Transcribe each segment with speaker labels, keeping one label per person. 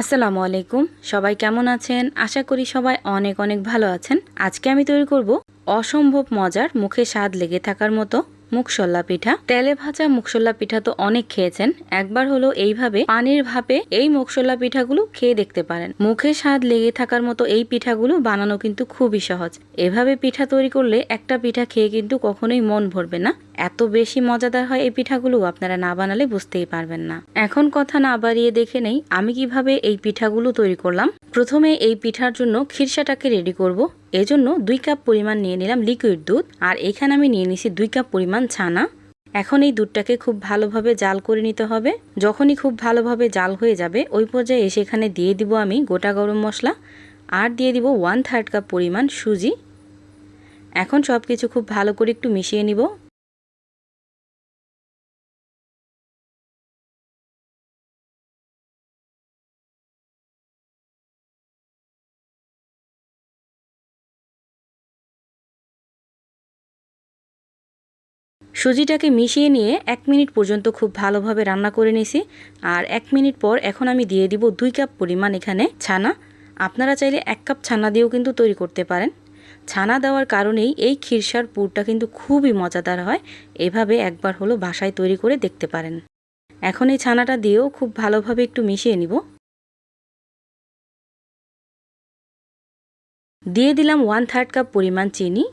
Speaker 1: আসসালামু আলাইকুম। সবাই কেমন আছেন? আশা করি সবাই অনেক অনেক ভালো আছেন। আজকে আমি তৈরি করব অসম্ভব মজার মুখে স্বাদ লেগে থাকার মতো মুখশল্লা পিঠা। তেলে ভাজা মুখশল্লা পিঠা তো অনেক খেয়েছেন। একবার হলো এইভাবে পানির ভাপে এই মুখশল্লা পিঠাগুলো খেয়ে দেখতে পারেন। মুখে স্বাদ লেগে থাকার মতো এই পিঠাগুলো বানানো কিন্তু খুবই সহজ। এভাবে পিঠা তৈরি করলে একটা পিঠা খেয়ে কিন্তু কখনোই মন ভরবে না। এত বেশি মজাদার হয় এই পিঠাগুলো আপনারা না বানালে বুঝতেই পারবেন না। এখন কথা না বাড়িয়ে দেখে নেই আমি কীভাবে এই পিঠাগুলো তৈরি করলাম। প্রথমে এই পিঠার জন্য খিরসাটাকে রেডি করব। এজন্য দুই কাপ পরিমাণ নিয়ে নিলাম লিকুইড দুধ, আর এখানে আমি নিয়ে নিছি দুই কাপ পরিমাণ ছানা। এখন এই দুধটাকে খুব ভালোভাবে জাল করে নিতে হবে। যখনই খুব ভালোভাবে জাল হয়ে যাবে, ওই পর্যায়ে এসে এখানে দিয়ে দিব আমি গোটা গরম মশলা, আর দিয়ে দিব ওয়ান থার্ড কাপ পরিমাণ সুজি। এখন সব কিছু খুব ভালো করে একটু মিশিয়ে নিব। সুজিটাকে মিশিয়ে নিয়ে এক মিনিট পর্যন্ত খুব ভালোভাবে রান্না করে নিছি। আর এক মিনিট পর এখন আমি দিয়ে দিব দুই কাপ পরিমাণ এখানে ছানা। আপনারা চাইলে এক কাপ ছানা দিয়েও কিন্তু তৈরি করতে পারেন। ছানা দেওয়ার কারণেই এই ক্ষীরসার পুরটা কিন্তু খুবই মজাদার হয়। এভাবে একবার হলো বাসায় তৈরি করে দেখতে পারেন। এখন এই ছানাটা দিয়েও খুব ভালোভাবে একটু মিশিয়ে নিব। দিয়ে দিলাম ওয়ান থার্ড কাপ পরিমাণ চিনি।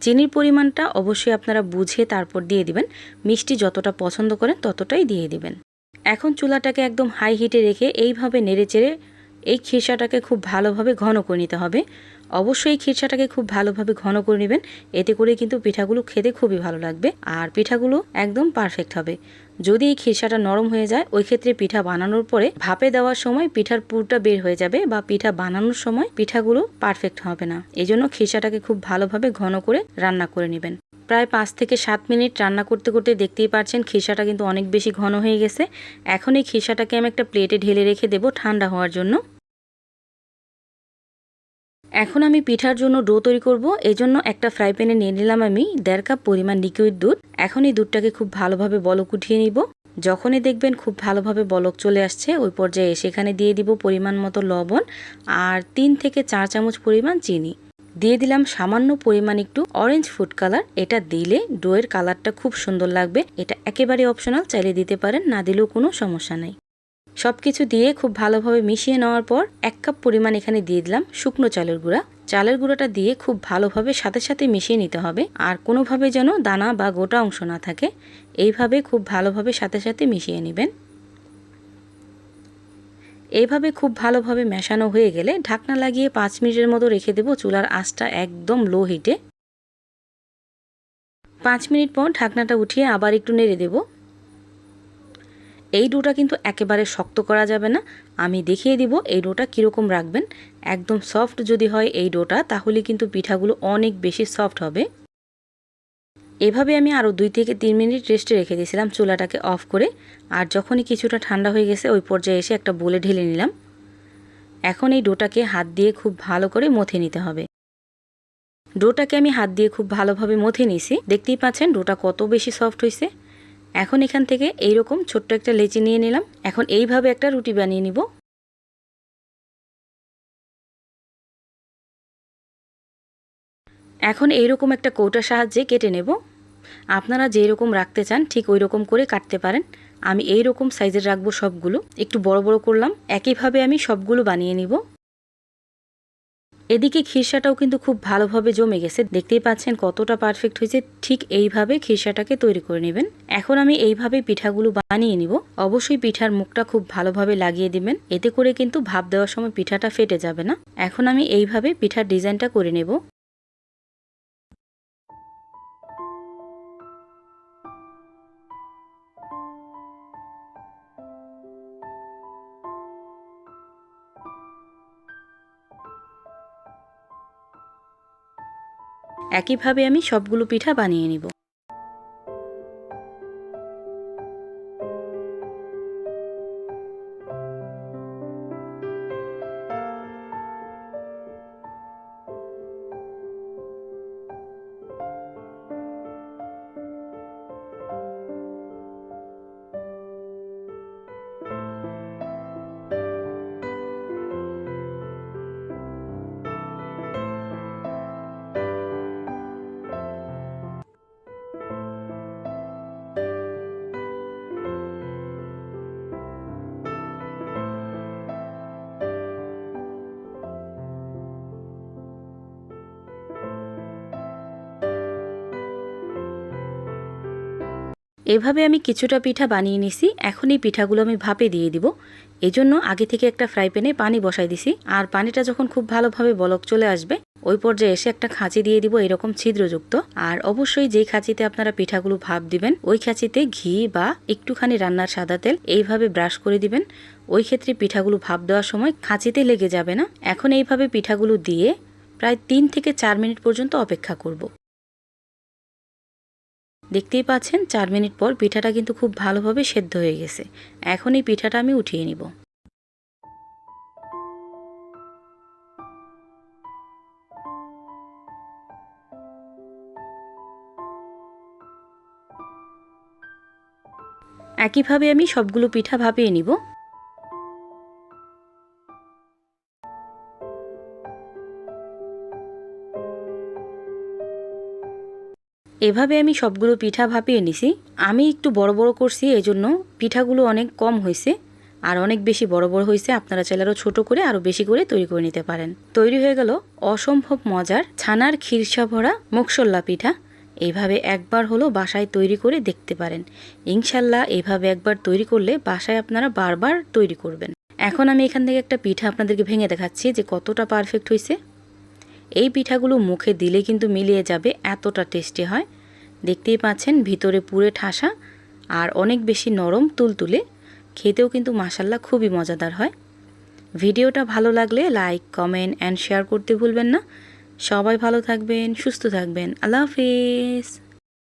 Speaker 1: চিনির পরিমাণটা অবশ্যই আপনারা বুঝে তারপর দিয়ে দিবেন। মিষ্টি যতটা পছন্দ করেন ততটাই দিয়ে দিবেন। এখন চুলাটাকে একদম হাই হিটে রেখে এইভাবে নেড়ে চেড়ে এই খিরসাটাকে খুব ভালোভাবে ঘন করে নিতে হবে। অবশ্যই খিরসাটাকে খুব ভালোভাবে ঘন করে নেবেন। এতে করে কিন্তু পিঠাগুলো খেতে খুবই ভালো লাগবে আর পিঠাগুলো একদম পারফেক্ট হবে। যদি এই খিরসাটা নরম হয়ে যায়, ওই ক্ষেত্রে পিঠা বানানোর পরে ভাপে দেওয়ার সময় পিঠার পুরটা বের হয়ে যাবে বা পিঠা বানানোর সময় পিঠাগুলো পারফেক্ট হবে না। এই জন্য খিরসাটাকে খুব ভালোভাবে ঘন করে রান্না করে নেবেন। প্রায় পাঁচ থেকে সাত মিনিট রান্না করতে করতে দেখতেই পাচ্ছেন খিসাটা কিন্তু অনেক বেশি ঘন হয়ে গেছে। এখন এই খিসাটাকে আমি একটা প্লেটে ঢেলে রেখে দেবো ঠান্ডা হওয়ার জন্য। এখন আমি পিঠার জন্য ডো তৈরি করব। জন্য একটা ফ্রাই প্যানে নিয়ে নিলাম আমি দেড় কাপ পরিমাণ লিকুইড দুধ। এখন এই দুধটাকে খুব ভালোভাবে বলক উঠিয়ে নিব। যখনই দেখবেন খুব ভালোভাবে বলক চলে আসছে, ওই পর্যায়ে সেখানে দিয়ে দিব পরিমাণ মতো লবণ আর তিন থেকে চার চামচ পরিমাণ চিনি। দিয়ে দিলাম সামান্য পরিমাণ একটু অরেঞ্জ ফুড কালার এটা দিলে ডোয়ের কালারটা খুব সুন্দর লাগবে। এটা একেবারে অপশনাল চাইলে দিতে পারেন, না দিলেও কোনো সমস্যা নাই। সব কিছু দিয়ে খুব ভালোভাবে মিশিয়ে নেওয়ার পর এক কাপ পরিমাণ এখানে দিয়ে দিলাম শুকনো চালের গুঁড়া। চালের গুঁড়োটা দিয়ে খুব ভালোভাবে সাথে সাথে মিশিয়ে নিতে হবে, আর কোনোভাবে যেন দানা বা গোটা অংশ না থাকে। এইভাবে খুব ভালোভাবে সাথে সাথে মিশিয়ে নেবেন। এইভাবে খুব ভালোভাবে মেশানো হয়ে গেলে ঢাকনা লাগিয়ে পাঁচ মিনিটের মতো রেখে দেবো চুলার আঁচটা একদম লো হিটে পাঁচ মিনিট পর ঢাকনাটা উঠিয়ে আবার একটু নেড়ে দেবো। এই ডোটা কিন্তু একেবারে শক্ত করা যাবে না। আমি দেখিয়ে দিব এই ডোটা কীরকম রাখবেন। একদম সফট যদি হয় এই ডোটা, তাহলে কিন্তু পিঠাগুলো অনেক বেশি সফট হবে। এভাবে আমি আরও দুই থেকে তিন মিনিট রেস্টে রেখে দিয়েছিলাম, চুলাটাকে অফ করে। আর যখনই কিছুটা ঠান্ডা হয়ে গেছে, ওই পর্যায়ে এসে একটা বলে ঢেলে নিলাম। এখন এই ডোটাকে হাত দিয়ে খুব ভালো করে মথে নিতে হবে। ডোটাকে আমি হাত দিয়ে খুব ভালোভাবে মথে নিয়েছি। দেখতেই পাচ্ছেন, ডোটা কত বেশি সফট হয়েছে। এখন এখান থেকে এইরকম ছোট্ট একটা লেচি নিয়ে নিলাম। এখন এইভাবে একটা রুটি বানিয়ে নিব। এখন এইরকম একটা কৌটার সাহায্যে কেটে নেব। আপনারা যেই রকম রাখতে চান, ঠিক ওই রকম করে কাটতে পারেন। আমি এই রকম সাইজের রাখব সবগুলো। একটু বড় বড় করলাম। একইভাবে আমি সবগুলো বানিয়ে নিব। এদিকে খিরসাটাও কিন্তু খুব ভালোভাবে জমে গেছে। দেখতেই পাচ্ছেন কতটা পারফেক্ট হয়েছে। ঠিক এইভাবে খিরসাটাকে তৈরি করে নেবেন। এখন আমি এইভাবে পিঠাগুলো বানিয়ে নিব। অবশ্যই পিঠার মুখটা খুব ভালোভাবে লাগিয়ে দিবেন। এতে করে কিন্তু ভাপ দেওয়ার সময় পিঠাটা ফেটে যাবে না। এখন আমি এইভাবে পিঠার ডিজাইনটা করে নেব। একইভাবে আমি সবগুলো পিঠা বানিয়ে নিব। এভাবে আমি কিছুটা পিঠা বানিয়ে নিছি, এখন এই পিঠাগুলো আমি ভাপে দিয়ে দিব। এই জন্য আগে থেকে একটা ফ্রাই প্যানে পানি বসাই দিছি, আর পানিটা যখন খুব ভালোভাবে বলক চলে আসবে, ওই পর্যায়ে এসে একটা খাঁচি দিয়ে দিব এরকম ছিদ্রযুক্ত। আর অবশ্যই যেই খাঁচিতে আপনারা পিঠাগুলো ভাপ দিবেন, ওই খাঁচিতে ঘি বা একটুখানি রান্নার সাদা তেল এইভাবে ব্রাশ করে দিবেন। ওই ক্ষেত্রে পিঠাগুলো ভাপ দেওয়ার সময় খাঁচিতে লেগে যাবে না। এখন এইভাবে পিঠাগুলো দিয়ে প্রায় তিন থেকে চার মিনিট পর্যন্ত অপেক্ষা করব। দেখতেই পাচ্ছেন, চার মিনিট পর পিঠাটা কিন্তু খুব ভালোভাবে সেদ্ধ হয়ে গেছে। এখন এই পিঠাটা আমি উঠিয়ে নিব। একইভাবে আমি সবগুলো পিঠা ভাপিয়ে নিব। এভাবে আমি সবগুলো পিঠা ভাপিয়ে নিছি। আমি একটু বড় বড় করছি এই জন্য পিঠাগুলো অনেক কম হয়েছে আর অনেক বেশি বড় বড় হয়েছে। আপনারা চাইলে আরও ছোটো করে আরও বেশি করে তৈরি করে নিতে পারেন। তৈরি হয়ে গেল অসম্ভব মজার ছানার খিরসা ভরা মুখসল্লা পিঠা। এইভাবে একবার হলো বাসায় তৈরি করে দেখতে পারেন। ইনশাল্লাহ এভাবে একবার তৈরি করলে বাসায় আপনারা বারবার তৈরি করবেন। এখন আমি এখান থেকে একটা পিঠা আপনাদেরকে ভেঙে দেখাচ্ছি যে কতটা পারফেক্ট হয়েছে। এই পিঠাগুলো মুখে দিলে কিন্তু মিলিয়ে যাবে, এতটা টেস্টি হয়। দেখতেই পাচ্ছেন, ভিতরে পুরে ঠাসা আর অনেক বেশি নরম তুলতুলে। খেতেও কিন্তু মাসাল্লা খুবই মজাদার হয়। ভিডিওটা ভালো লাগলে লাইক, কমেন্ট অ্যান্ড শেয়ার করতে ভুলবেন না। সবাই ভালো থাকবেন, সুস্থ থাকবেন। আল্লাহ হাফিজ।